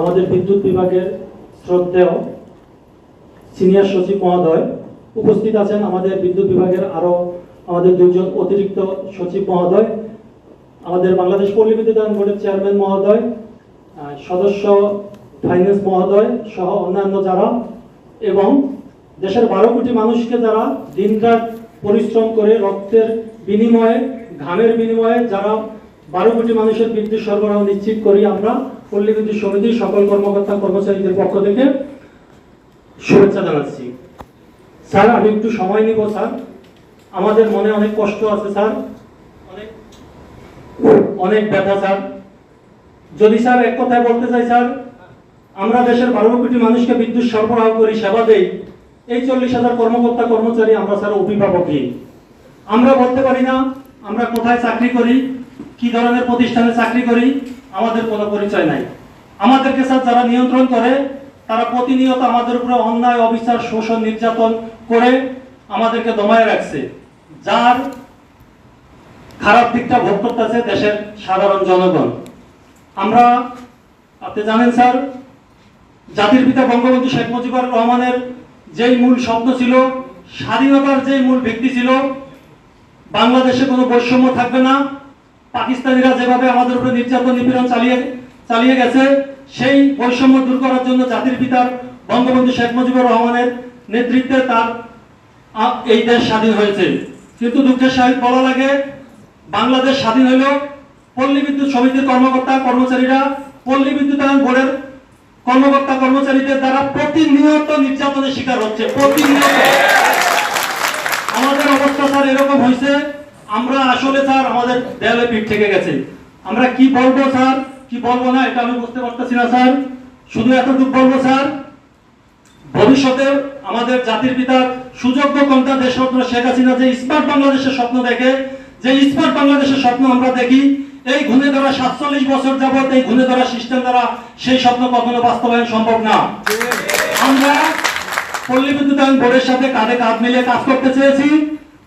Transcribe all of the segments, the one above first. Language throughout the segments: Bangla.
আমাদের বিদ্যুৎ বিভাগের শ্রদ্ধেয় সিনিয়র সচিব মহোদয় উপস্থিত আছেন আমাদের বিদ্যুৎ বিভাগের আরও আমাদের দুজন অতিরিক্ত সচিব মহোদয়, আমাদের বাংলাদেশ পল্লী বিদ্যুতায়ন বোর্ডের চেয়ারম্যান মহোদয় সদস্য ফাইন্যান্স মহোদয় সহ অন্যান্য যারা এবং দেশের বারো কোটি মানুষকে যারা দিনরাত পরিশ্রম করে রক্তের বিনিময়ে, ঘামের বিনিময়ে যারা বারো কোটি মানুষের বিদ্যুৎ সরবরাহ নিশ্চিত করি আমরা। পল্লী বিদ্যুৎ সমিতির সকল কর্মকর্তা, কর্মচারীদের পক্ষ থেকে শুভেচ্ছা জানাচ্ছি। স্যার, আমি একটু সময় নিব, স্যার। আমাদের মনে অনেক কষ্ট আছে, স্যার। অনেক অনেক ব্যথা, স্যার। যদি স্যার এক কথায় বলতে চাই, স্যার, আমরা দেশের বারো কোটি মানুষকে বিদ্যুৎ সরবরাহ করি, সেবা দেই। এই চল্লিশ হাজার কর্মকর্তা, কর্মচারী আমরা, স্যার অভিভাবকই আমরা বলতে পারি না, আমরা কোথায় চাকরি করি কি ধরনের প্রতিষ্ঠানে চাকরি করি, আমাদের কোনো পরিচয় নাই। আমাদেরকে স্যার যারা নিয়ন্ত্রণ করে, তারা প্রতিনিয়ত আমাদের উপরে অন্যায়, অবিচার, শোষণ, নির্যাতন করে আমাদেরকে দমায় রাখছে। যার খারাপ দিকটা ভোগ করতেছে দেশের সাধারণ জনগণ। আমরা, আপনি জানেন স্যার, জাতির পিতা বঙ্গবন্ধু শেখ মুজিবুর রহমানের যেই মূল স্বপ্ন ছিল, স্বাধীনতার যেই মূল ভিত্তি ছিল, বাংলাদেশে কোনো বৈষম্য থাকবে না পাকিস্তানিরা যেভাবে আমাদের উপরে নির্যাতন, নিপীড়ন চালিয়ে চালিয়ে গেছে, সেই বৈষম্য দূর করার জন্য জাতির পিতার বঙ্গবন্ধু শেখ মুজিবুর রহমানের নেতৃত্বে তার এই দেশ স্বাধীন হয়েছে। কিন্তু দুঃখের সহিত বলা লাগে, বাংলাদেশ স্বাধীন হইল পল্লী বিদ্যুৎ সমিতির কর্মকর্তা, কর্মচারীরা। পল্লী বিদ্যুতায়ন বোর্ডের কর্মকর্তা, কর্মচারীদের দ্বারা প্রতিনিয়ত নির্যাতনের শিকার হচ্ছে, প্রতিনিয়ত। আমাদের অবস্থা স্যার এরকম হয়েছে আমরা আসলে স্যার আমাদের দেয়ালে পিঠ থেকে গেছে। আমরা কি বলব স্যার? কি বলব না? এটা আমি বুঝতে পারতেছি না, স্যার। শুধু এতটুকু বলব, স্যার, ভবিষ্যতে আমাদের জাতির পিতার সুযোগ্য কন্যা দেশরত্ন শেখ হাসিনা যে স্মার্ট বাংলাদেশের স্বপ্ন দেখে, যে স্মার্ট বাংলাদেশের স্বপ্ন আমরা দেখি, এই ঘুণে ধরা সাতচল্লিশ বছর যাবত এই ঘুণে ধরা সিস্টেম দ্বারা সেই স্বপ্ন কখনো বাস্তবায়ন সম্ভব না। আমরা পল্লী বিদ্যুতায়ন বোর্ডের সাথে কাঁধে কাঁধ মিলিয়ে কাজ করতে চেয়েছি।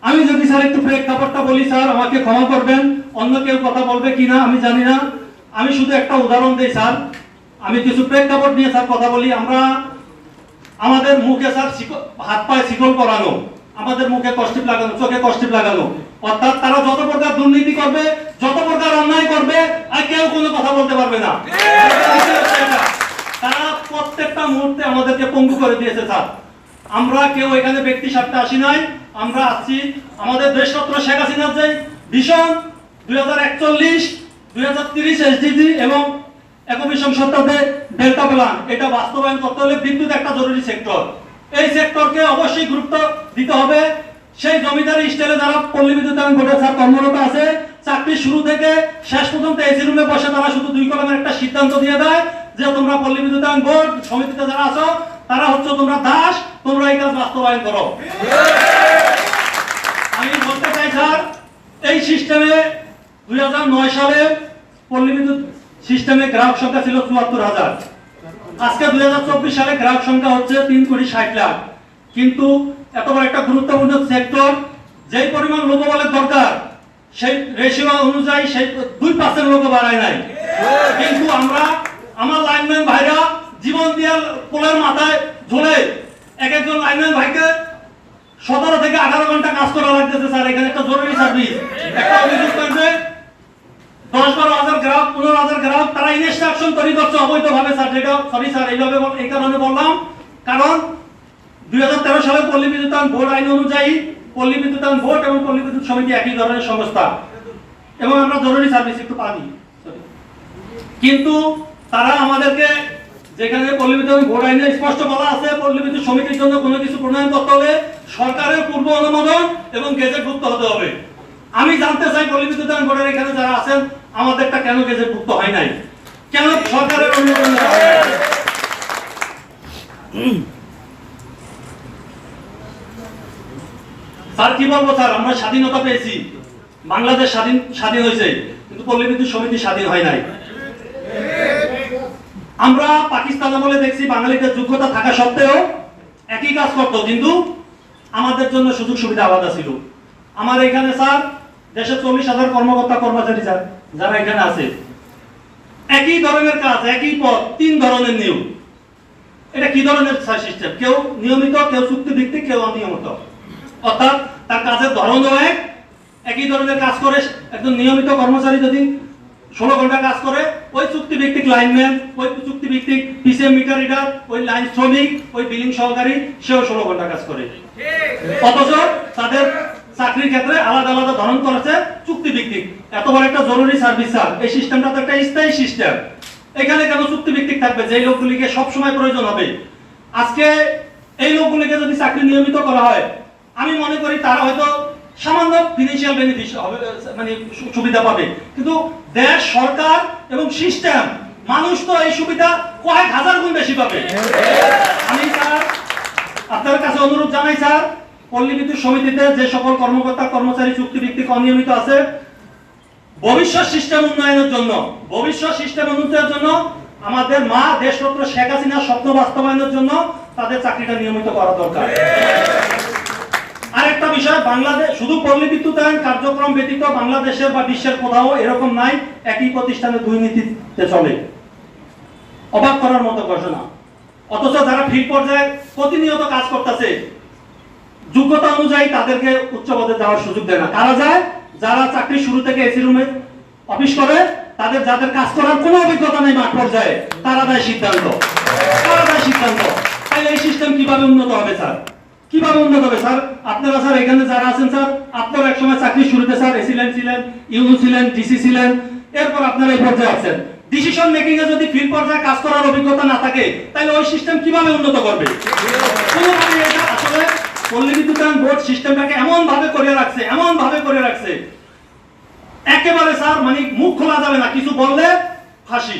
আমি যদি স্যার একটু প্রেক্ষাপটটা বলি, স্যার, আমাকে ক্ষমা করবেন। অন্য কেউ কথা বলবে কিনা, আমি জানি না। আমি শুধু একটা উদাহরণ দিই, স্যার। আমি কিছু প্রেক্ষাপট নিয়ে স্যার কথা বলি। আমরা আমাদের মুখে স্যার হাত পায়ে শিকল করানো আমাদের মুখে কষ্টিপ লাগানো, চোখে কষ্টিপ লাগানো। অর্থাৎ তারা যত প্রকার দুর্নীতি করবে, যত প্রকার অন্যায় করবে, আর কেউ কোনো কথা বলতে পারবে না। তারা প্রত্যেকটা মুহূর্তে আমাদেরকে পঙ্গু করে দিয়েছে, স্যার। আমরা কেউ এখানে ব্যক্তি স্বার্থে আসি নাই। আমরা আসছি আমাদের দেশরত্ন শেখ হাসিনার যে ভীষণ দুই হাজার একচল্লিশ, দুই হাজার তিরিশ এসডিজি এবং একবিংশ শতাব্দে ডেল্টা প্ল্যান এটা বাস্তবায়ন করতে হলে বিদ্যুৎ একটা জরুরি সেক্টর। এই সেক্টরকে অবশ্যই গুরুত্ব দিতে হবে। সেই জমিদারি স্টাইলে যারা পল্লী বিদ্যুতায়ন বোর্ডে স্যার কর্মরত আছে, চাকরি শুরু থেকে শেষ পর্যন্ত এসি রুমে বসে তারা শুধু দুই কলমের একটা সিদ্ধান্ত দিয়ে দেয় যে তোমরা পল্লী বিদ্যুতায়ন বোর্ড সমিতিতে যারা আছো তারা হচ্ছে তোমরা দাস, তোমরা এই কাজ বাস্তবায়ন করো। আমি বলতে চাই, স্যার, এই সিস্টেমে দুই সালে পল্লী বিদ্যুৎ সিস্টেমে গ্রাহক সংখ্যা ছিল চুয়াত্তর হাজার। আজকে দুই হাজার চব্বিশ সালে গ্রাহক সংখ্যা হচ্ছে তিন কোটি ষাট লাখ। কিন্তু এত বড় একটা গুরুত্বপূর্ণ সেক্টর, যেই পরিমাণ লোকবলের দরকার, সেই রেশিও অনুযায়ী সেই দুই পার্সেন্ট লোক বাড়ায় নাই। কিন্তু আমরা, আমার লাইনম্যান ভাইরা জীবন দিয়ে কোলের মাথায় ঝোলে এক একজন লাইনম্যান ভাইকে সতেরো থেকে আঠারো ঘণ্টা কাজ করা লাগতেছে, স্যার। এখানে একটা জরুরি সার্ভিস একটা অভিযোগ করবে দশ বারো হাজার গ্রাহক, পনেরো হাজার গ্রাহক, তারা ইনস্ট্রাকশন তৈরি করছে অবৈধভাবে, স্যার। যেটা সরি স্যার, এইভাবে এই কারণে বললাম। কারণ দুই হাজার তেরো সালে পল্লী বিদ্যুতায়ন বোর্ড আইন অনুযায়ী পল্লী বিদ্যুতায়ন বোর্ড এবং পল্লী বিদ্যুৎ সমিতি একই ধরনের সংস্থা। এবং আমরা জরুরি সার্ভিস একটু পানি কিন্তু তারা আমাদেরকে যেখানে পল্লী বিদ্যুৎ বোর্ড আইনে স্পষ্ট বলা আছে পল্লী বিদ্যুৎ সমিতির জন্য কোনো কিছু প্রণয়ন করতে হলে সরকারের পূর্ব অনুমোদন এবং গেজেটভুক্ত হতে হবে। আমি জানতে চাই পল্লী বিদ্যুৎ বোর্ডের এখানে যারা আছেন, আমাদেরটা কেন গেজেটভুক্ত হয় নাই? কেন সরকারের অনুমোদন? স্যার, কি বলব স্যার? আমরা স্বাধীনতা পেয়েছি। বাংলাদেশ স্বাধীন স্বাধীন হয়েছে, কিন্তু পল্লী বিদ্যুৎ সমিতি স্বাধীন হয় নাই। আমরা পাকিস্তান আমলে দেখছি বাঙালিদের যোগ্যতা থাকা সত্ত্বেও একই কাজ করতো, কিন্তু আমাদের জন্য সুযোগ সুবিধা আলাদা ছিল। আমার এখানে স্যার দেশের চল্লিশ হাজার কর্মকর্তা, কর্মচারী স্যার, যারা এখানে আছে। একই ধরনের কাজ, একই পদ, তিন ধরনের নিয়ম এটা কি ধরনের সিস্টেম কেউ নিয়মিত, কেউ চুক্তি ভিত্তিক, কেউ অনিয়মিত। অর্থাৎ তার কাজের ধরনও এক, একই ধরনের কাজ করে একজন নিয়মিত কর্মচারী যদি ষোলো ঘণ্টা কাজ করে, ওই চুক্তি ভিত্তিক লাইনম্যান ওই চুক্তি ভিত্তিক পিসিএম মিটার রিডার ওই লাইন শ্রমিক, ওই বিলিং সহকারী, সেও ষোলো ঘণ্টা কাজ করে। অথচ তাদের চাকরির ক্ষেত্রে আলাদা আলাদা ধরন করেছে চুক্তি ভিত্তিক এত বড় একটা জরুরি সার্ভিস স্যার এই সিস্টেমটা তো একটা স্থায়ী সিস্টেম এখানে কেন চুক্তি ভিত্তিক থাকবে? যে লোকগুলিকে সবসময় প্রয়োজন হবে। আজকে এই লোকগুলিকে যদি চাকরি নিয়মিত করা হয়, আমি মনে করি তারা হয়তো সামান্য ফিনান্সিয়াল বেনিফিট হবে মানে সুবিধা পাবে। কিন্তু দেশ, সরকার এবং সিস্টেম মানুষ তো এই সুবিধা কয়েক হাজার গুণ বেশি পাবে। আমি স্যার আপনার কাছে অনুরোধ জানাই, স্যার, পল্লী বিদ্যুৎ সমিতিতে যে সকল কর্মকর্তা, কর্মচারী, চুক্তি ভিত্তিক অনিয়মিত আছে, ভবিষ্যৎ সিস্টেম উন্নয়নের জন্য, ভবিষ্যৎ সিস্টেম উন্নয়নের জন্য আমাদের মা দেশরত্ন শেখ হাসিনার স্বপ্ন বাস্তবায়নের জন্য তাদের চাকরিটা নিয়মিত করা দরকার। আরেকটা বিষয়, বাংলাদেশ শুধু পল্লী বিদ্যুতায়ন কার্যক্রম ব্যতীত বাংলাদেশের বা বিশ্বের কোথাও এরকম নাই, একই প্রতিষ্ঠানে দুর্নীতিতে চলে। অবাক করার মতো ঘোষণা। অথচ যারা ফিল্ড পর্যায়ে প্রতিনিয়ত কাজ করতেছে, যোগ্যতা অনুযায়ী তাদেরকে উচ্চ পদে যাওয়ার সুযোগ দেয় না। কারা যায়? যারা চাকরি শুরু থেকে এসি রুমে অফিস করে, তাদের যাদের কাজ করার কোনো অভিজ্ঞতা নেই মাঠ পর্যায়ে, তারা দেয় সিদ্ধান্ত। তারা দেয় সিদ্ধান্ত। তাহলে এই সিস্টেম কীভাবে উন্নত হবে, স্যার? কীভাবে উন্নত হবে স্যার? আপনারা, স্যার, এখানে যারা আছেন, স্যার, আপনারা একসময় চাকরি শুরুতে, স্যার এসিলেন ছিলেন ইউনু ছিলেন, ডিসি ছিলেন, এরপর আপনারা এই পর্যায়ে আছেন। ডিসিশন মেকিং এ যদি ফিল্ড পর্যায়ে কাজ করার অভিজ্ঞতা না থাকে, তাহলে ওই সিস্টেম কীভাবে উন্নত করবে? কোনোভাবে এটা আসলে পল্লী বোর্ড সিস্টেমটাকে এমন ভাবে করে রাখছে এমন ভাবে করে রাখছে। একেবারে, স্যার মানে মুখ খোলা যাবে না, কিছু বললে ফাঁসি।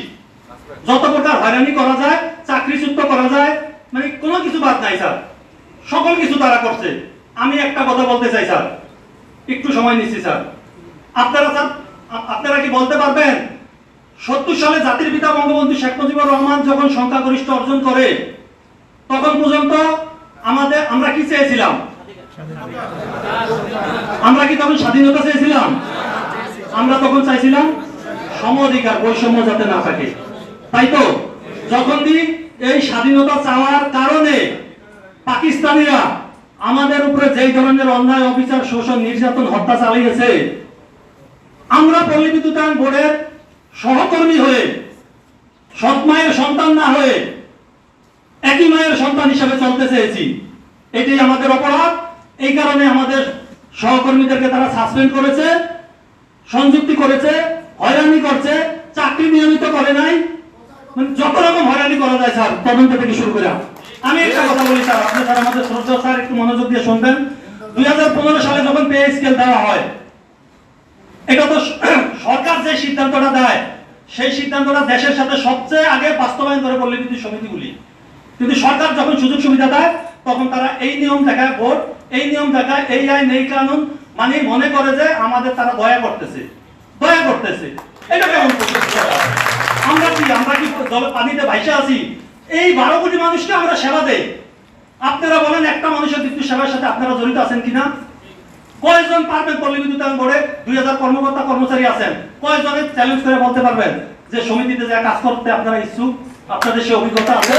যত প্রকার হয়রানি করা যায়, চাকরিচ্যুত করা যায় মানে কোনো কিছু বাদ নাই, স্যার। সকল কিছু তারা করছে। আমি একটা কথা বলতে চাই, স্যার। একটু সময় নিচ্ছি, স্যার। আপনারা স্যার আপনারা কি বলতে পারবেন? সত্তর সালে জাতির পিতা বঙ্গবন্ধু শেখ মুজিবুর রহমান যখন সংখ্যাগরিষ্ঠ অর্জন করে, তখন পর্যন্ত আমাদের, আমরা কি চেয়েছিলাম? আমরা কি তখন স্বাধীনতা চেয়েছিলাম? আমরা তখন চাইছিলাম সম অধিকার বৈষম্য যাতে না থাকে। তাই তো, যখন দি এই স্বাধীনতা চাওয়ার কারণে পাকিস্তানিরা আমাদের উপরে যেই ধরনের অন্যায়, অবিচার, শোষণ, নির্যাতন, হত্যা চালিয়েছে আমরা পল্লী বিদ্যুতায়ন বোর্ডের সহকর্মী হয়ে, সৎ মায়ের সন্তান না হয়ে, একই মায়ের সন্তান হিসেবে চলতে চেয়েছি। এটাই আমাদের অপরাধ। এই কারণে আমাদের সহকর্মীদেরকে তারা সাসপেন্ড করেছে, সংযুক্তি করেছে, হয়রানি করছে, চাকরি নিয়মিত করে নাই। মানে যত রকম হয়রানি করা যায়, স্যার, তদন্ত থেকে শুরু করে আমি একটা কথা বলি স্যার, আপনি স্যার আমাদের শ্রদ্ধা, স্যার, একটু মনোযোগ দিয়ে শুনবেন। দুই সালে যখন পে স্কেল দেওয়া হয়, এটা তো সরকার যে সিদ্ধান্তটা দেয়, সেই সিদ্ধান্তটা দেশের সাথে সবচেয়ে আগে বাস্তবায়ন করে বিদ্যুৎ সমিতিগুলি। কিন্তু সরকার যখন সুযোগ সুবিধা দেয়, তখন তারা এই নিয়ম দেখায় ভোট, এই নিয়ম দেখায় এই আইন এই কানুন মানে মনে করে যে আমাদের তারা দয়া করতেছে দয়া করতেছে। এটা কেমন আমরা কি আমরা কি জলে পানিতে ভাইসা আছি? এই বারো কোটি মানুষকে আমরা সেবা দেই। আপনারা বলেন একটা মানুষের বিদ্যুৎ সেবার সাথে আপনারা জড়িত আছেন কিনা? কয়জন পারবেন পল্লী বিদ্যুতায়ন বোর্ডে? দুই হাজার কর্মকর্তা, কর্মচারী আছেন। কয়জনের চ্যালেঞ্জ করে বলতে পারবেন যে সমিতিতে যা কাজ করতে আপনারা ইচ্ছুক, আপনাদের সে অভিজ্ঞতা আছে?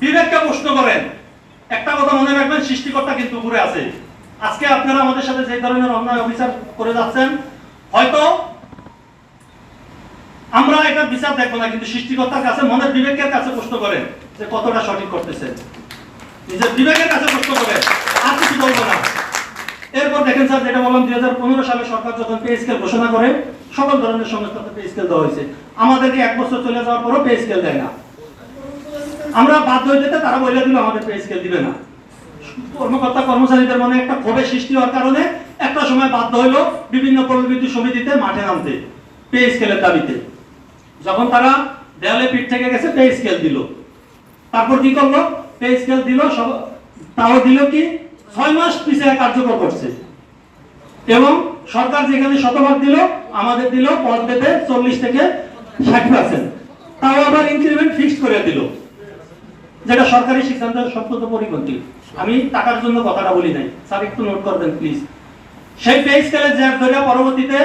বিবেককে প্রশ্ন করেন। একটা কথা মনে রাখবেন, সৃষ্টিকর্তা কিন্তু উপরে আছে। আজকে আপনারা আমাদের সাথে যে ধরনের অন্যায় অবিচার করে যাচ্ছেন, হয়তো আমরা এটা বিচার দেখব না, কিন্তু সৃষ্টিকর্তার কাছে, মনের বিবেকের কাছে প্রশ্ন করেন যে কতটা সঠিক করতেছেন। নিজের বিবেকের কাছে প্রশ্ন করেন, আর কিছু বলব না। এরপর দেখেন স্যার, যেটা বললাম, দুই হাজার পনেরো সালে সরকার যখন পে স্কেল ঘোষণা করে, সকল ধরনের সংস্থাতে পে স্কেল দেওয়া হয়েছে। আমাদেরকে এক বছর চলে যাওয়ার পরও পে স্কেল দেয় না। আমরা বাধ্য হয়ে যেতে তারা বলে দিল, আমাদের পে স্কেল দিবে না। কর্মকর্তা, কর্মচারীদের মনে একটা ক্ষোভের সৃষ্টি হওয়ার কারণে একটা সময় বাধ্য হইল বিভিন্ন প্রবৃত্তি সমিতিতে মাঠে নামতে পে স্কেলের দাবিতে। যখন তারা দেয়ালে পিঠ থেকে গেছে পে স্কেল দিল। তারপর কি করল? পে স্কেল দিল, সব তাও দিল কি? ছয় মাস পিছিয়ে কার্যকর করছে। এবং সরকার যেখানে শতভাগ দিল, আমাদের দিল পদ পেতে চল্লিশ থেকে ষাট পার্সেন্ট তাও আবার ইনক্রিমেন্ট ফিক্সড করে দিল। যেটা সরকারি সিদ্ধান্ত, সম্পূর্ণ পরিপন্থী। আমি টাকার জন্য কথাটা বলি নাই। স্যার, একটু নোট করবেন প্লিজ সেই পে স্কেলের জ্যাক ধরে পরবর্তীতে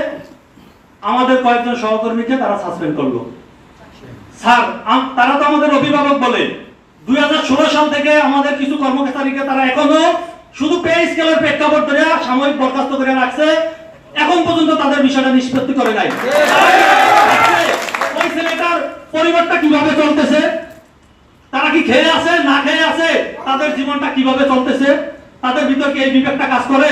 আমাদের কয়েকজন সহকর্মীকে তারা সাসপেন্ড করল। স্যার তারা তো আমাদের অভিভাবক বলে। দুই সাল থেকে আমাদের কিছু কর্মচারীকে তারা এখনও শুধু পে স্কেলের প্রেক্ষাপট ধরে সাময়িক বরখাস্ত করে রাখছে। এখন পর্যন্ত তাদের বিষয়টা নিষ্পত্তি করে নাই। ওই ছেলেটার পরিবারটা কীভাবে চলতেছে? তারা কি খেয়ে আছে, না খেয়ে আছে? তাদের জীবনটা কীভাবে চলতেছে? তাদের ভিতর কি এই বিবেকটা কাজ করে?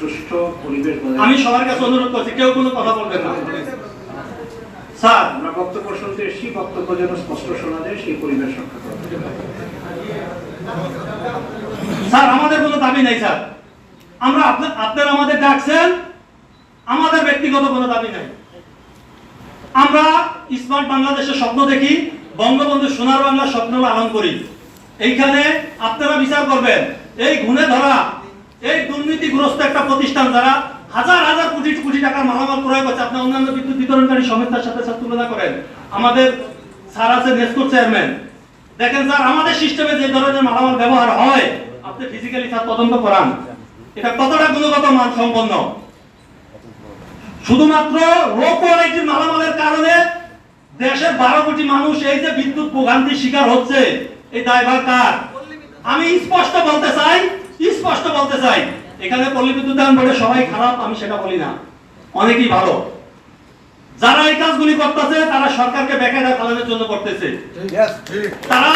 সুষ্ঠু পরিবেশ আমি সবার কাছে অনুরোধ করছি কেউ কোনো কথা বলবেন না। স্যার। আমরা বক্তব্য শুনতে এসেছি বক্তব্য যেন স্পষ্ট শোনা যায় সেই পরিবেশ রক্ষা করতে স্যার আমাদের কোনো দাবি নাই স্যার। আমরা আপনা- আপনারা আমাদের ডাকছেন আমাদের ব্যক্তিগত কোনো দাবি নাই। আমরা স্মার্ট বাংলাদেশের স্বপ্ন দেখি বঙ্গবন্ধু সোনার বাংলার স্বপ্ন লালন করি। এইখানে আপনারা বিচার করবেন এই গুণে ধরা এই দুর্নীতিগ্রস্ত একটা প্রতিষ্ঠান যারা হাজার হাজার কোটি কোটি টাকার মালামাল ক্রয় করছে, আপনি অন্যান্য বিদ্যুৎ বিতরণকারী সংস্থার সাথে সাথে তুলনা করেন। আমাদের স্যার আছে নেসকোর চেয়ারম্যান দেখেন স্যার, আমাদের সিস্টেমে যে ধরনের মালামাল ব্যবহার হয়, আপনি ফিজিক্যালি স্যার তদন্ত করান। এটা কতটা গুণগত মান সম্পন্ন শুধুমাত্র লো কোয়ালিটির মালামালের কারণে দেশের বারো কোটি মানুষ এই যে বিদ্যুৎ ভোগান্তির শিকার হচ্ছে, এই দায়ভার কার? আমি স্পষ্ট বলতে চাই স্পষ্ট বলতে চাই এখানে পল্লী বিদ্যুতায়ন বোর্ডে সবাই খারাপ আমি সেটা বলি না। অনেকেই ভালো। যারা এই কাজগুলি করতেছে তারা সরকারকে বেকায়দা ফেলানোর জন্য করতেছে। তারা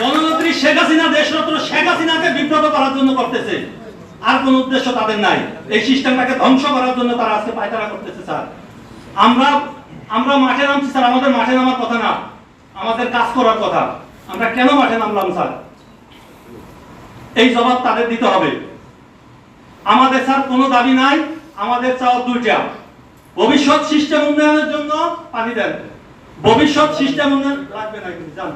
গণতন্ত্রী শেখ হাসিনা দেশরত্ন শেখ হাসিনাকে বিব্রত করার জন্য করতেছে। আর কোন উদ্দেশ্য তাদের নাই। এই সিস্টেমটাকে ধ্বংস করার জন্য তারা আজকে পায়তারা করতেছে স্যার। আমরা আমরা মাঠে নামছি স্যার। আমাদের মাঠে নামার কথা না। আমাদের কাজ করার কথা। আমরা কেন মাঠে নামলাম স্যার? এই জবাব তাদের দিতে হবে। আমাদের স্যার কোনো দাবি নাই আমাদের চাওয়া দুইটা। ভবিষ্যৎ সিস্টেম উন্নয়নের জন্য পানি দেন। ভবিষ্যৎ সিস্টেম উন্নয়ন লাগবে না কিন্তু যান।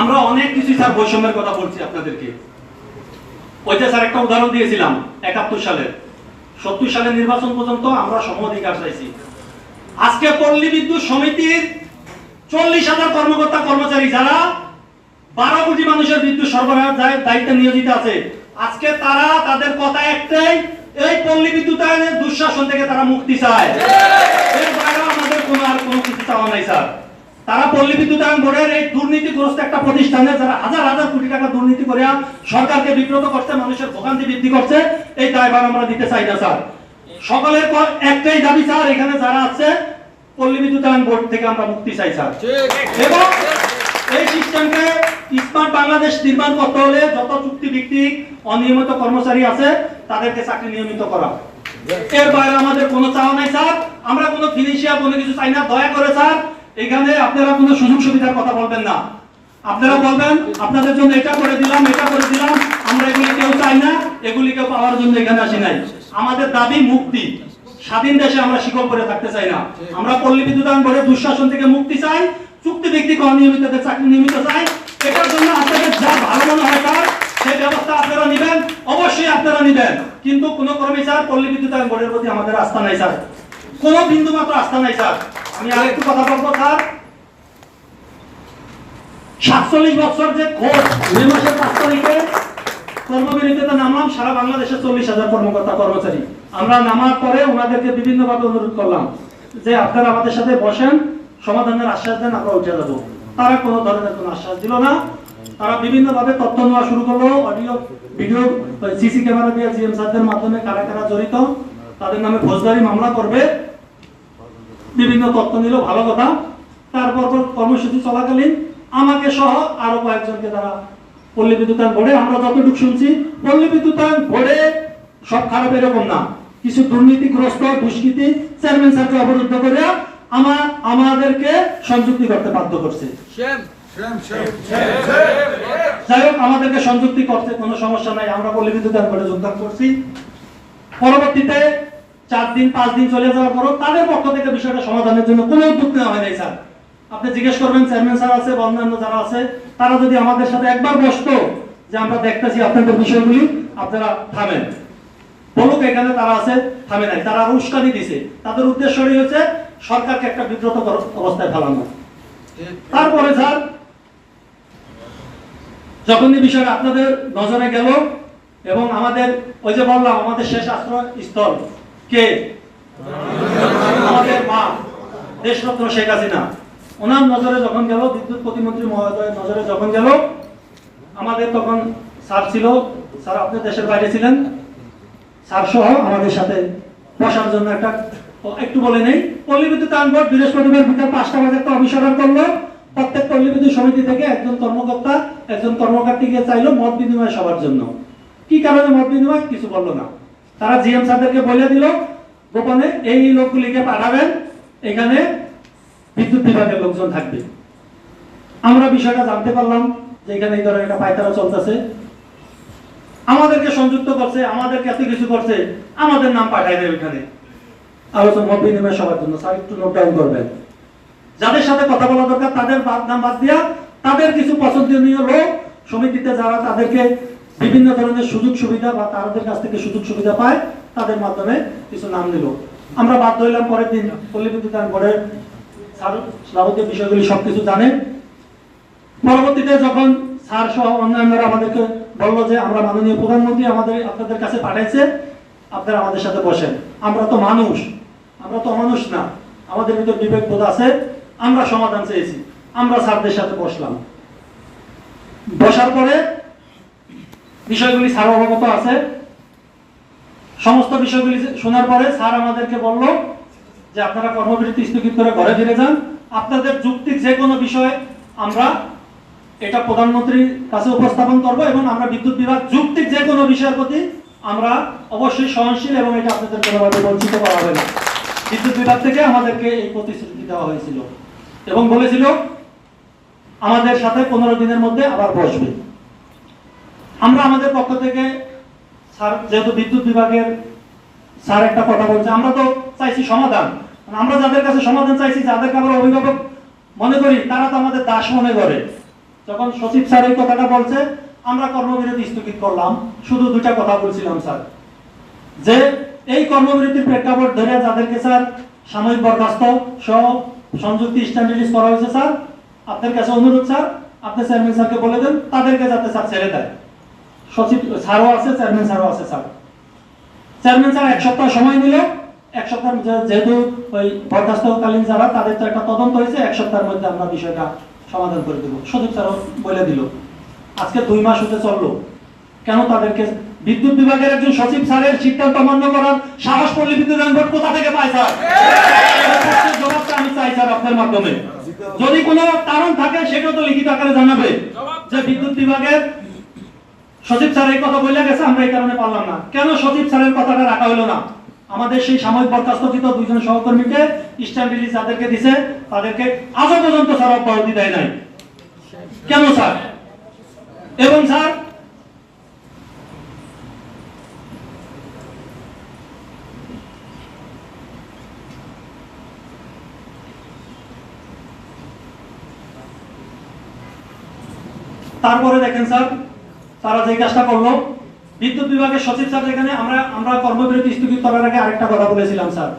আমরা অনেক কিছু স্যার বৈষম্যের কথা বলছি আপনাদেরকে। ওই যে স্যার একটা উদাহরণ দিয়েছিলাম একাত্তর সালের। সত্তর সালের নির্বাচন পর্যন্ত আমরা সম অধিকার চাইছি। আজকে পল্লী বিদ্যুৎ সমিতির চল্লিশ হাজার কর্মকর্তা কর্মচারী যারা বারো কোটি মানুষের বিদ্যুৎ সরবরাহ দায়িত্বে নিয়োজিত আছে, আজকে তারা তাদের কথা একটাই, এই পল্লী বিদ্যুতায়নের দুঃশাসন থেকে তারা মুক্তি চায়। এর বাইরে আমাদের কোনো আর কোনো কিছু চাওয়া নাই, স্যার। তারা পল্লী বিদ্যুতায়ন বোর্ডের এই দুর্নীতিগ্রস্ত একটা প্রতিষ্ঠানে যারা হাজার হাজার কোটি টাকা দুর্নীতি করে সরকারকে বিব্রত করছে, মানুষের ভোগান্তি বৃদ্ধি করছে, এই দায়ভার আমরা দিতে চাই না, স্যার। সকলের ক- একটাই দাবি স্যার এখানে যারা আছে পল্লী বিদ্যুতায়ন বোর্ড থেকে আমরা মুক্তি চাই স্যার। এবং এই সিস্টেমকে স্মার্ট বাংলাদেশ নির্মাণ করতে হলে যত চুক্তি ভিত্তিক অনিয়মিত কর্মচারী আছে তাদেরকে চাকরি নিয়মিত করা। এর বাইরে আমাদের কোনো চাওয়া নাই স্যার। আমরা কোনো ফিনান্সিয়াল কোনো কিছু চাই না। দয়া করে স্যার এখানে আপনারা কোনো সুযোগ সুবিধার কথা বলবেন না। আপনারা বলবেন আপনাদের জন্য এটা করে দিলাম এটা করে দিলাম। আমরা এগুলি কেউ চাই না। এগুলি কেউ পাওয়ার জন্য এখানে আসি নাই। আমাদের দাবি মুক্তি। স্বাধীন দেশে আমরা শিকল করে থাকতে চাই না। আমরা পল্লী বিদ্যুতায়ন বোর্ডের দুঃশাসন থেকে মুক্তি চাই, চুক্তি ভিত্তিক অনিয়মিতদের চাকরি নিয়মিত চাই। এটার জন্য আপনাদের যা ভালো মনে হয় স্যার সেই ব্যবস্থা আপনারা নেবেন। অবশ্যই আপনারা নেবেন। কিন্তু কোনো কর্মী স্যার, পল্লী বিদ্যুতায়ন বোর্ডের প্রতি আমাদের আস্থা নাই স্যার। কোনো বিন্দু মাত্র আস্থা নাই স্যার। আমি আর একটু কথা বলব, স্যার। সাতচল্লিশ বছর যে খোঁজ মে মাসের পাঁচ তারিখে কর্মবিরতিতে নামলাম, সারা বাংলাদেশের চল্লিশ হাজার কর্মকর্তা, কর্মচারী। আমরা নামার পরে ওনাদেরকে বিভিন্ন ভাবে অনুরোধ করলাম যে আপনারা আমাদের সাথে বসেন, সমাধানের আশ্বাস দেন, আমরা উঠে যাব। তারা কোনো ধরনের কোনো আশ্বাস দিল না। তারা বিভিন্ন ভাবে তথ্য নেওয়া শুরু করল, অডিও, ভিডিও সিসি ক্যামেরা দিয়ে জিএম মাধ্যমে কারা কারা জড়িত, তাদের নামে ফৌজদারি মামলা করবে। বিভিন্ন তথ্য নিল, ভালো কথা। তারপর কর্মসূচি চলাকালীন আমাকে সহ আরও কয়েকজনকে তারা পল্লী বিদ্যুতায়ন বোর্ডে আমরা যতটুকু শুনছি পল্লী বিদ্যুতায়ন বোর্ডে সব খারাপ এরকম না। কিছু দুর্নীতিগ্রস্ত দুষ্কৃতি চেয়ারম্যান স্যারকে অবরুদ্ধ করে আমার আমাদেরকে সংযুক্তি করতে বাধ্য করছে। যাই হোক আমাদেরকে সংযুক্তি করতে কোনো সমস্যা নাই আমরা পল্লী বিদ্যুতায়ন বোর্ডে যোগদান করছি। পরবর্তীতে চার দিন পাঁচ দিন চলে যাওয়ার পরও তাদের পক্ষ থেকে বিষয়টা সমাধানের জন্য কোনো উদ্যোগ নেওয়া হয় নাই স্যার। আপনি জিজ্ঞেস করবেন, চেয়ারম্যান স্যার আছে বা অন্যান্য যারা আছে, তারা যদি আমাদের সাথে একবার বসতো যে আমরা দেখতেছি আপনাদের বিষয়গুলি, আপনারা থামেন। বলুক এখানে তারা আছে, থামে নাই। তারা উস্কানি দিছে। তাদের উদ্দেশ্যই হচ্ছে সরকারকে একটা বিব্রত অবস্থায় ফেলানো। তারপরে স্যার, যখন এই বিষয়টা আপনাদের নজরে গেল এবং আমাদের, ওই যে বললাম, আমাদের শেষ আশ্রয় স্থল কে? আমাদের মা, দেশরত্ন শেখ হাসিনা। ওনার নজরে যখন গেল, বিদ্যুৎ প্রতিমন্ত্রী মহোদয়ের নজরে যখন গেল, আমাদের তখন স্যার ছিল। স্যার আপনি দেশের বাইরে ছিলেন। স্যার সহ আমাদের সাথে বসার জন্য একটা একটু বলে নেই। পল্লী বিদ্যুৎ আইন বৃহস্পতিবার বিকাল পাঁচটা বাজে একটা অর্ডার করল। প্রত্যেক পল্লী বিদ্যুৎ সমিতি থেকে একজন কর্মকর্তা, একজন কর্মকর্তীকে চাইলো মত বিনিময় সবার জন্য। কি কারণে মত বিনিময়? কিছু বলল না। তারা জিএম স্যারদেরকে বলে দিল, গোপনে এই লোকগুলিকে পাঠাবেন। এখানে বিদ্যুৎ বিভাগের লোকজন থাকবে। আমরা বিষয়টা জানতে পারলাম যে এখানে এই ধরনের একটা পায়তারা চলতেছে। আমাদেরকে সংযুক্ত করছে, আমাদেরকে এত কিছু করছে, আমাদের নাম পাঠাই দেবে ওইখানে আলোচনা মত বিনিময় সবার জন্য। স্যার, একটু নোট ডাউন করবেন। যাদের সাথে কথা বলা দরকার, তাদের বাদ নাম বাদ দিয়া তাদের কিছু পছন্দনীয় লোক, সমিতিতে যারা তাদেরকে বিভিন্ন ধরনের সুযোগ সুবিধা বা তাদের কাছ থেকে সুযোগ সুবিধা পায়, তাদের মাধ্যমে কিছু নাম দিল। আমরা বাধ্য হইলাম পরের দিন পল্লী বিদ্যুৎ বোর্ডের বিষয়গুলি সবকিছু পরবর্তীতে যখন স্যার সহ অন্যান্যরা আমাদেরকে বলল যে আমরা মাননীয় প্রধানমন্ত্রী আমাদের, আপনাদের কাছে পাঠাইছে, আপনারা আমাদের সাথে বসেন। আমরা তো মানুষ, আমরা তো অমানুষ না। আমাদের ভিতর বিবেক বোধ আছে, আমরা সমাধান চেয়েছি। আমরা স্যারদের সাথে বসলাম। বসার পরে বিষয়গুলি স্যার অবগত আছে। সমস্ত বিষয়গুলি শোনার পরে স্যার আমাদেরকে বলল যে আপনারা কর্মবিরতি স্থগিত করে ঘরে ফিরে যান। আপনাদের যুক্তির যে কোনো বিষয়ে আমরা এটা প্রধানমন্ত্রীর কাছে উপস্থাপন করব এবং আমরা বিদ্যুৎ বিভাগ যুক্তির যে কোনো বিষয়ের প্রতি আমরা অবশ্যই সহনশীল এবং এটা আপনাদের কোনোভাবে বঞ্চিত করা হবে না। বিদ্যুৎ বিভাগ থেকে আমাদেরকে এই প্রতিশ্রুতি দেওয়া হয়েছিল এবং বলেছিল, আমাদের সাথে পনেরো দিনের মধ্যে আবার বসবে। আমরা আমাদের পক্ষ থেকে স্যার, যেহেতু বিদ্যুৎ বিভাগের স্যার একটা কথা বলছে, আমরা তো চাইছি সমাধান। আমরা যাদের কাছে সমাধান চাইছি যাদেরকে আমরা অভিভাবক মনে করি, তারা তো আমাদের দাস মনে করে। যখন সচিব স্যার এই কথাটা বলছে, আমরা কর্মবিরতি স্থগিত করলাম। শুধু দুইটা কথা বলছিলাম, স্যার। যে এই কর্মবিরতির প্রেক্ষাপট ধরে যাদেরকে, স্যার, সাময়িক বরখাস্ত সহ সংযুক্তি স্ট্যান্ড রিলিজ করা হয়েছে, স্যার, আপনার কাছে অনুরোধ, স্যার, আপনি চেয়ারম্যান স্যারকে বলে দেন, তাদেরকে যাতে স্যার ছেড়ে দেয়। সচিব স্যারও আছে, চেয়ারম্যান স্যারও আছে, স্যার। চেয়ারম্যান স্যার এক সপ্তাহ সময় নিলে এক সপ্তাহ যেহেতু ওই বরখাস্তকালীন যারা, তাদের তো একটা তদন্ত হয়েছে, এক সপ্তাহের মধ্যে আমরা বিষয়টা সমাধান করে দেবো। স্যারও বলে দিল। আজকে দুই মাস হতে চলল। কেন তাদেরকে বিদ্যুৎ বিভাগের একজন সচিব স্যারের সিদ্ধান্ত অমান্য করার সাহস বিদ্যুৎ কোথা থেকে পায় স্যার? জবাবটা আমি চাই স্যার আপনার মাধ্যমে। যদি কোনো কারণ থাকে, সেটাও তো লিখিত আকারে জানাবে যে বিদ্যুৎ বিভাগের সচিব স্যার এই কথা বলে গেছে, আমরা এই কারণে পারলাম না। কেন সচিব স্যারের কথাটা রাখা হলো না? আমাদের সেই সাময়িক বরখাস্তকৃত দুইজন সহকর্মীকে স্ট্যান্ড রিলিজ যাদেরকে দিছে, তাদেরকে আজও পর্যন্ত স্যার অব্যাহতি দেয় নাই। কেন স্যার? এবং স্যার, তারপরে দেখেন স্যার, তারা যে কাজটা করল বিদ্যুৎ বিভাগের সচিব স্যার যেখানে আমরা আমরা কর্মবিরতি স্থগিত করার আগে আরেকটা কথা বলেছিলাম স্যার।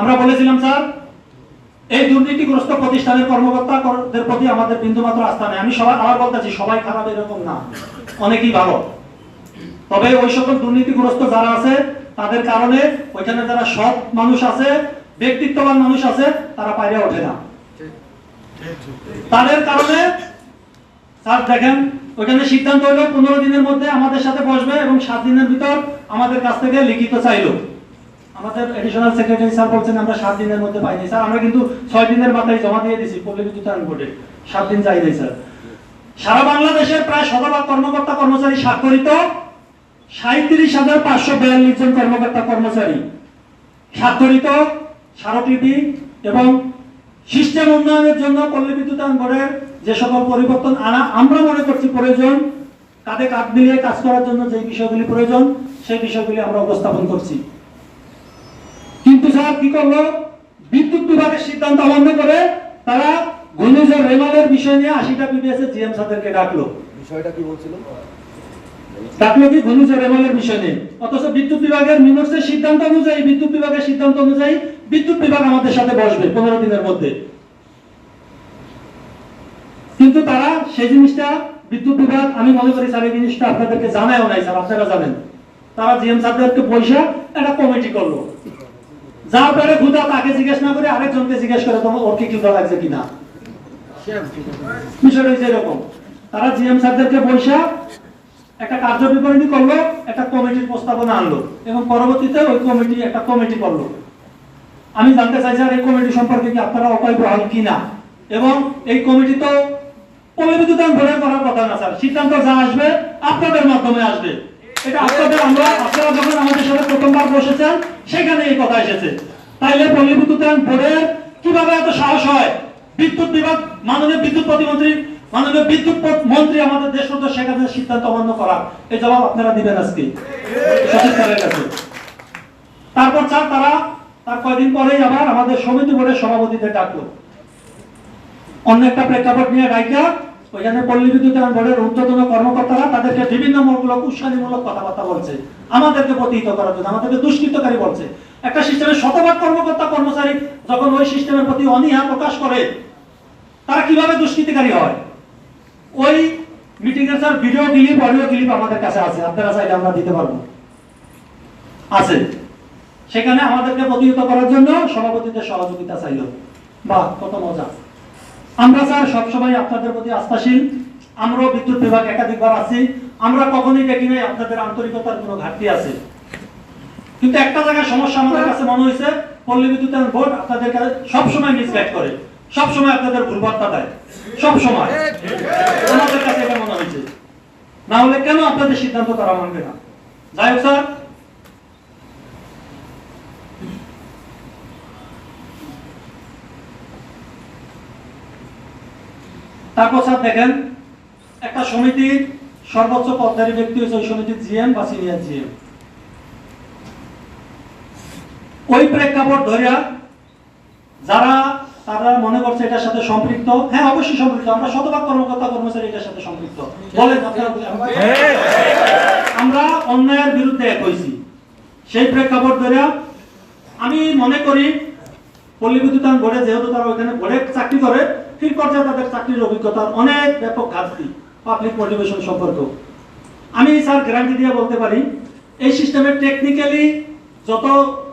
আমরা বলেছিলাম স্যার, এই দুর্নীতিগ্রস্ত প্রতিষ্ঠানের কর্মকর্তাদের প্রতি আমাদের বিন্দুমাত্র আস্থা নেই। আমি সবাই আবার বলতেছি সবাই খারাপ এরকম না। অনেকেই ভালো। তবে ওই সকল দুর্নীতিগ্রস্ত যারা আছে, তাদের কারণে ওইখানে যারা সৎ মানুষ আছে, ব্যক্তিত্ববান মানুষ আছে, তারা বাইরে ওঠে না। তাদের কারণে, স্যার দেখেন ওইখানে সিদ্ধান্ত হলো পনেরো দিনের মধ্যে আমাদের সাথে বসবে এবং সাত দিনের ভিতর আমাদের কাছ থেকে লিখিত চাইলো। আমাদের এডিশনাল সেক্রেটারি স্যার বলছেন, আমরা সাত দিনের মধ্যে পাইনি স্যার আমরা কিন্তু ছয় দিনের মাথায় জমা দিয়ে দিছি, পল্লী বিদ্যুৎ বোর্ডে। সাত দিন চাই নাই স্যার সারা বাংলাদেশের প্রায় শতভাগ কর্মকর্তা কর্মচারী স্বাক্ষরিত। সাঁত্রিশ হাজার পাঁচশো বিয়াল্লিশ জন কর্মকর্তা কর্মচারী স্বাক্ষরিত স্মারকলিপি এবং সিস্টেম উন্নয়নের জন্য পল্লী বিদ্যুতায়ন বোর্ডের যে সকল পরিবর্তন আনা আমরা মনে করছি প্রয়োজন কাঁধে কাঁধ মিলিয়ে কাজ করার জন্য যে বিষয়গুলি প্রয়োজন সেই বিষয়গুলি আমরা উপস্থাপন করছি। কিন্তু স্যার কি করল? বিদ্যুৎ বিভাগের সিদ্ধান্ত অমান্য করে তারা ঘূর্ণিঝড় রেমালের বিষয় নিয়ে আশিটা পিবিএস এর জিএম স্যারদেরকে ডাকলো। বিষয়টা কি বলছিল? ডাকলো কি ঘূর্ণিঝড় রেমালের বিষয় নিয়ে। অথচ বিদ্যুৎ বিভাগের মিনক্সের সিদ্ধান্ত অনুযায়ী বিদ্যুৎ বিভাগের সিদ্ধান্ত অনুযায়ী বিদ্যুৎ বিভাগ আমাদের সাথে বসবে পনেরো দিনের মধ্যে। কিন্তু তারা সেই জিনিসটা বিদ্যুৎ বিভাগ, আমি মনে করি স্যার, এই জিনিসটা আপনাদেরকে জানায়ও নাই স্যার, আপনারা জানেন। তারা জিএম স্যারদেরকে পয়সা, একটা কমিটি করল। যা পেরে ক্ষুদা তাকে জিজ্ঞেস না করে আরেকজনকে জিজ্ঞেস করে তোমার ওর কি ক্ষুদা লাগছে কিনা। বিষয়টা হচ্ছে এরকম। তারা জিএম স্যারদেরকে পয়সা, একটা কার্য বিবরণী করল, একটা কমিটির প্রস্তাবনা আনলো এবং পরবর্তীতে ওই কমিটি একটা কমিটি করল। আমি জানতে চাই স্যার, এই কমিটি সম্পর্কে কি আপনারা অপায়বহাল কিনা? এবং এই কমিটি তো বোর্ডের করার কথা না স্যার, সিদ্ধান্ত যা আসবে আপনাদের মাধ্যমে আসবে। এটা আপনাদের, আমরা, আপনারা যখন আমাদের সাথে প্রথমবার বসেছেন, সেখানে এই কথা এসেছে। তাইলে বোর্ডের কীভাবে এত সাহস হয়? বিদ্যুৎ বিভাগ, মাননীয় বিদ্যুৎ প্রতিমন্ত্রী, মাননীয় বিদ্যুৎ মন্ত্রী আমাদের দেশ সিদ্ধান্ত অমান্য করা এই জবাব আপনারা দিবেন আজকে। কাছে। তারপর স্যার, তারা, তার কয়দিন পরেই আবার আমাদের সমিতি বোর্ডের সভাপতিদের ডাকলো। অন্য একটা প্রেক্ষাপট নিয়ে ডাইকা ওইখানে পল্লী বিদ্যুতায়ন বোর্ডের ঊর্ধ্বতন কর্মকর্তারা তাদেরকে বিভিন্ন মূলক উস্কানিমূলক কথাবার্তা বলছে। আমাদেরকে প্রতিহিত করার জন্য, আমাদেরকে দুষ্কৃতকারী বলছে। একটা সিস্টেমের শতভাগ কর্মকর্তা, কর্মচারী যখন ওই সিস্টেমের প্রতি অনীহা প্রকাশ করে, তারা কীভাবে দুষ্কৃতিকারী হয়? ওই মিটিং এর sir video clip audio clip আমাদের কাছে আছে। আপনারা চাইলে আমরা দিতে পারব। আছে। সেখানে আমাদেরকে প্রতিহিত করার জন্য সভাপতিদের সহযোগিতা চাইল। বাহ, কত মজা। আমরা স্যার সবসময় আপনাদের প্রতি আস্থাশীল। আমরাও বিদ্যুৎ বিভাগ একাধিকবার আছি। আমরা কখনোই দেখি নাই আপনাদের আন্তরিকতার কোনো ঘাটতি আছে। কিন্তু একটা জায়গায় সমস্যা আমাদের কাছে মনে হয়েছে, পল্লী বিদ্যুতায়ন বোর্ড আপনাদের কাছে সবসময় মিসগাইড করে, সবসময় আপনাদের ভুল বার্তা দেয়, সবসময়। আমাদের কাছে এটা মনে হয়েছে। না হলে কেন আপনাদের সিদ্ধান্ত তারা মানবে না? যাই হোক স্যার তারপর স্যার দেখেন, একটা সমিতির সর্বোচ্চ পদধারী ব্যক্তি হচ্ছে ওই সমিতির জিএম বা সিনিয়র জিএম। ওই প্রেক্ষাপট ধরিয়া যারা তারা মনে করছে এটার সাথে সম্পৃক্ত হ্যাঁ অবশ্যই সম্পৃক্ত, আমরা শতভাগ কর্মকর্তা, কর্মচারী এটার সাথে সম্পৃক্ত। বলেন। আমরা অন্যায়ের বিরুদ্ধে এক হয়েছি। সেই প্রেক্ষাপট ধরিয়া আমি মনে করি, পল্লী বিদ্যুতায়ন বোর্ডে যেহেতু তারা ওইখানে বোর্ডে চাকরি করে ঠিক পর্যায়ে তাদের চাকরির অভিজ্ঞতার অনেক ব্যাপক ঘাটতি পাবলিক মোটিভেশন সম্পর্ক আমি স্যার গ্যারান্টি দিয়ে বলতে পারি, এই সিস্টেমে টেকনিক্যালি যত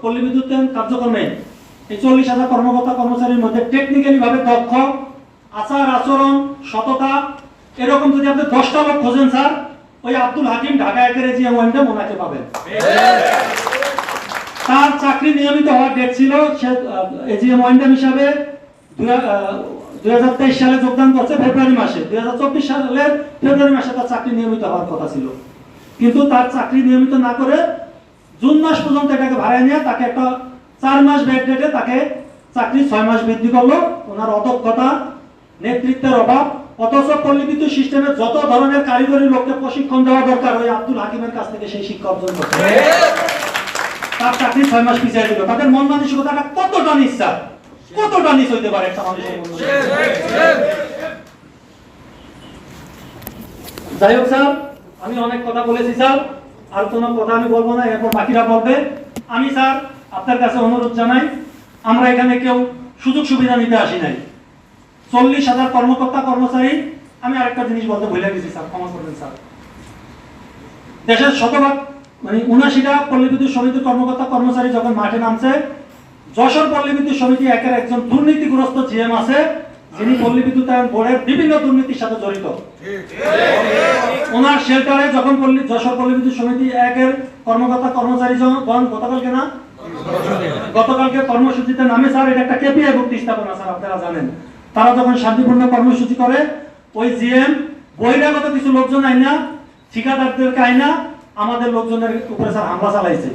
পল্লী বিদ্যুতায়ন কার্যক্রমে এই চল্লিশ হাজার কর্মকর্তা কর্মচারীর মধ্যে টেকনিক্যালি ভাবে দক্ষ, আচার, আচরণ, সততা, এরকম যদি আপনি দশটা লোক খোঁজেন স্যার, ওই আব্দুল হাকিম ঢাকা একের যে ওয়াইনটা ওনাকে পাবেন। তার চাকরি নিয়মিত হওয়ার ডেট ছিল সে এজিএম ওয়াইন্ডাম হিসাবে দুই সালে যোগদান করছে ফেব্রুয়ারি মাসে। দুই সালের ফেব্রুয়ারি মাসে তার চাকরি নিয়মিত হওয়ার কথা ছিল। কিন্তু তার চাকরি নিয়মিত না করে জুন মাস পর্যন্ত এটাকে ভাড়ায় নিয়ে তাকে একটা চার মাস তাকে চাকরি ছয় মাস বৃদ্ধি করল। ওনার অদক্ষতা নেতৃত্বের অভাব অথচ পল্লিবিদ্যুৎ সিস্টেমে যত ধরনের কারিগরি লোককে প্রশিক্ষণ দেওয়া দরকার ওই আব্দুল হাকিমের কাছ থেকে সেই শিক্ষা অর্জন করতে হবে। তার চাকরি ছয় মাস পিছিয়ে দিল। তাদের মন মানসিকতাটা কতটা নিঃশ্বাস কতটা নিচ হইতে পারে একটা মানুষের যাই হোক স্যার আমি অনেক কথা বলেছি স্যার আর কোনো কথা আমি বলব না এরপর বাকিরা বলবে। আমি স্যার আপনার কাছে অনুরোধ জানাই আমরা এখানে কেউ সুযোগ সুবিধা নিতে আসি নাই। চল্লিশ হাজার কর্মকর্তা কর্মচারী আমি আরেকটা জিনিস বলতে ভুলে গেছি স্যার ক্ষমা করবেন স্যার। দেশের শতভাগ মানে উনাশিটা পল্লী বিদ্যুৎ সমিতির কর্মকর্তা কর্মচারী যখন মাঠে নামছে যশোর পল্লী বিদ্যুৎ সমিতি একের একজন দুর্নীতিগ্রস্ত জিএম আছে, যিনি পল্লী বিদ্যুতায়ন বোর্ডের বিভিন্ন দুর্নীতির সাথে জড়িত। ওনার শেল্টারে যখন পল্লী যশোর পল্লী বিদ্যুৎ সমিতি একের কর্মকর্তা কর্মচারী গণ গতকালকে না? গতকালকে কর্মসূচিতে নামে, স্যার, এটা একটা কেপিআই ভুক্তি স্থাপনা, স্যার, আপনারা জানেন। তারা যখন শান্তিপূর্ণ কর্মসূচি করে, ওই জিএম বহিরাগত কিছু লোকজন আইনা, ঠিকাদারদেরকে আইনা, আমাদের লোকজনের উপরে, স্যার, হামলা চালাইছে।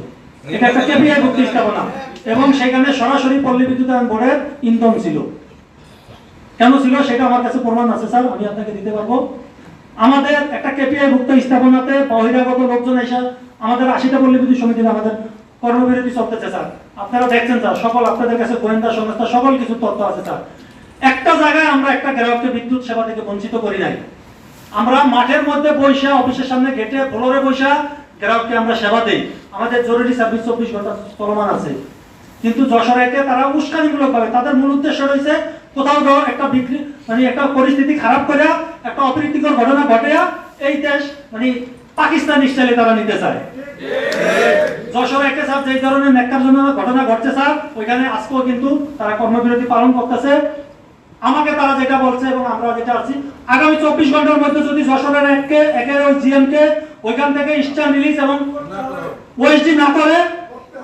এটা একটা কেপিআই ভুক্তি স্থাপনা। এবং সেখানে সরাসরি পল্লী বিদ্যুতায়ন বোর্ডের ইন্ধন ছিল। কেন ছিল সেটা আমার কাছে প্রমাণ আছে, স্যার, আমি আপনাকে দিতে পারব। আমাদের একটা কেপিআই ভুক্ত স্থাপনাতে বহিরাগত লোকজন এসে আমাদের আশিটা পল্লী বিদ্যুৎ সমিতিতে আমাদের কর্মবিরতি চলতেছে, স্যার। আপনারা দেখছেন, স্যার, সকল আপনাদের কাছে গোয়েন্দা সংস্থা, সকল কিছু তথ্য আছে, স্যার। একটা জায়গায় আমরা একটা গ্রাহককে বিদ্যুৎ সেবা থেকে বঞ্চিত করি নাই। আমরা মাঠের মধ্যে বৈশা অফিসের সামনে গেটে, ফ্লোরে বৈশা গ্রাহককে আমরা সেবা দিই। আমাদের জরুরি সার্ভিস চব্বিশ ঘণ্টা চলমান আছে। কিন্তু যশোরেকে তারা উস্কানিমূলক ভাবে তাদের মূল উদ্দেশ্য রয়েছে কোথাও একটা বিক্রি মানে একটা পরিস্থিতি খারাপ করে একটা অপ্রীতিকর ঘটনা ঘটে এই দেশ মানে পাকিস্তান স্টাইলে তারা নিতে চায়। যশোর স্যার যেই ধরনের ন্যাক্কারজনক ঘটনা ঘটছে স্যার ওইখানে আজকেও কিন্তু তারা কর্মবিরতি পালন করতেছে। আমাকে তারা যেটা বলছে এবং আমরা যেটা আছি আগামী চব্বিশ ঘণ্টার মধ্যে যদি যশোরের এককে একের ওই ওইখান থেকে ইস্টার্ন রিলিজ এবং ওএসডি না করে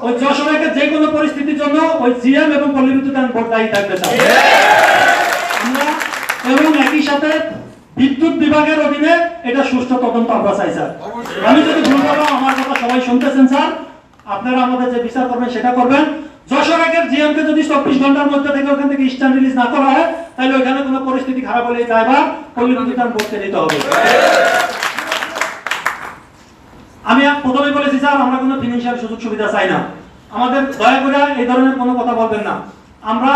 ওই যশোরের যে কোনো পরিস্থিতির জন্য ওই জিএম এবং পল্লী বিদ্যুৎ বোর্ড দায়ী থাকবে আমরা এবং একই সাথে বিদ্যুৎ বিভাগের অধীনে এটা সুষ্ঠু তদন্ত আমরা চাই স্যার। আমি যদি ভুল করো আমার কথা সবাই শুনতেছেন স্যার। আপনারা আমাদের যে বিচার করবেন সেটা করবেন। যশোর আগের জিএম কে যদি চব্বিশ ঘণ্টার মধ্যে থেকে ওখান থেকে স্ট্যান্ড রিলিজ না করা হয় তাহলে ওখানে কোনো পরিস্থিতি খারাপ হলে ড্রাইভার পল্লী বিদ্যুৎ বোর্ডকে দিতে হবে আমি প্রথমে বলেছি স্যার আমরা কোনো ফিনান্সিয়াল সুযোগ সুবিধা চাই না। আমাদের দয়া করে এই ধরনের কোনো কথা বলবেন না। আমরা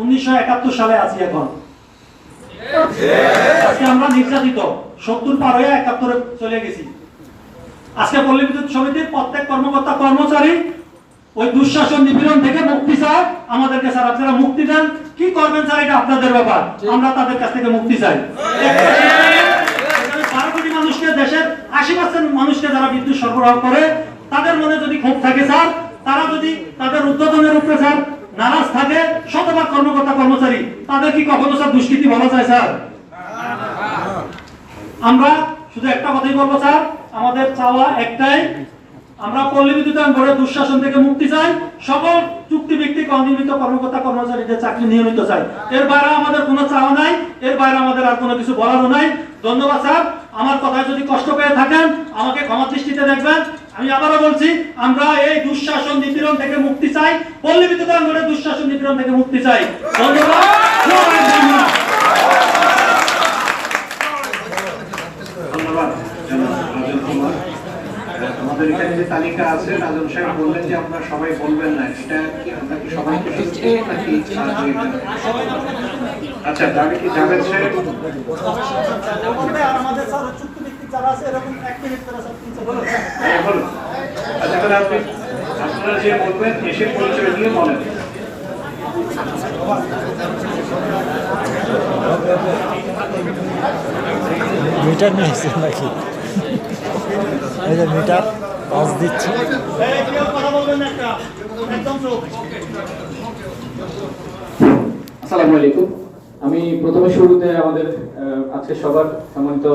উনিশশো একাত্তর সালে আছি এখন। আজকে আমরা নির্যাতিত। সত্তর পার হয়ে একাত্তরে চলে গেছি। আজকে পল্লী বিদ্যুৎ সমিতির প্রত্যেক কর্মকর্তা কর্মচারী ওই দুঃশাসন নিপীড়ন থেকে মুক্তি চায়। আমাদেরকে স্যার আপনারা মুক্তি দেন। কি করবেন স্যার এটা আপনাদের ব্যাপার। আমরা তাদের কাছ থেকে মুক্তি চাই। বারো কোটি মানুষকে দেশের মানুষকে যারা বিদ্যুৎ সরবরাহ করে, তাদের মনে যদি ক্ষোভ থাকে স্যার, তারা যদি তাদের উদ্বোধনের উপরে স্যার নারাজ থাকে, শতভাগ কর্মকর্তা কর্মচারী, তাদের কি কখনো স্যার দুষ্কৃতি বলা যায় স্যার? আমরা শুধু একটা কথাই বলব স্যার, আমাদের চাওয়া একটাই, আমরা পল্লী বিদ্যুতায়ন বোর্ডের দুঃশাসন থেকে মুক্তি চাই, সকল চুক্তি ভিত্তিক অনিয়মিত কর্মকর্তা কর্মচারীদের চাকরি নিয়মিত চাই। এর বাইরে আমাদের কোনো চাওয়া নাই, এর বাইরে আমাদের আর কোনো কিছু বলারও নাই। ধন্যবাদ স্যার। আমার কথায় যদি কষ্ট পেয়ে থাকেন, আমাকে ক্ষমা দৃষ্টিতে দেখবেন। আমি আবারও বলছি, আমরা এই দুঃশাসন নিপীড়ন থেকে মুক্তি চাই। পল্লী বিদ্যুৎ দুঃশাসন নিপীড়ন থেকে মুক্তি চাই। ধন্যবাদ জনাব রাজন কুমার আহ, আমাদের এখানে যে তালিকা আছে রাজন সাহেব বললেন যে আমরা সবাই বলবেন না এটা কি আমরা কি সবাইকে শুনছি নাকি আচ্ছা তাহলে কি জাভেদ সাহেব। হ্যাঁ, আচ্ছা তাহলে আপনি আপনারা যে বলবেন এসে পরিচয় দিয়ে বলেন। মিটার নিয়ে এসেছেন নাকি? মিটার। পাস দিচ্ছি। আসসালামু আলাইকুম। আমি প্রথমে শুরুতে আমাদের আহ, আজকে সবার সম্মানিত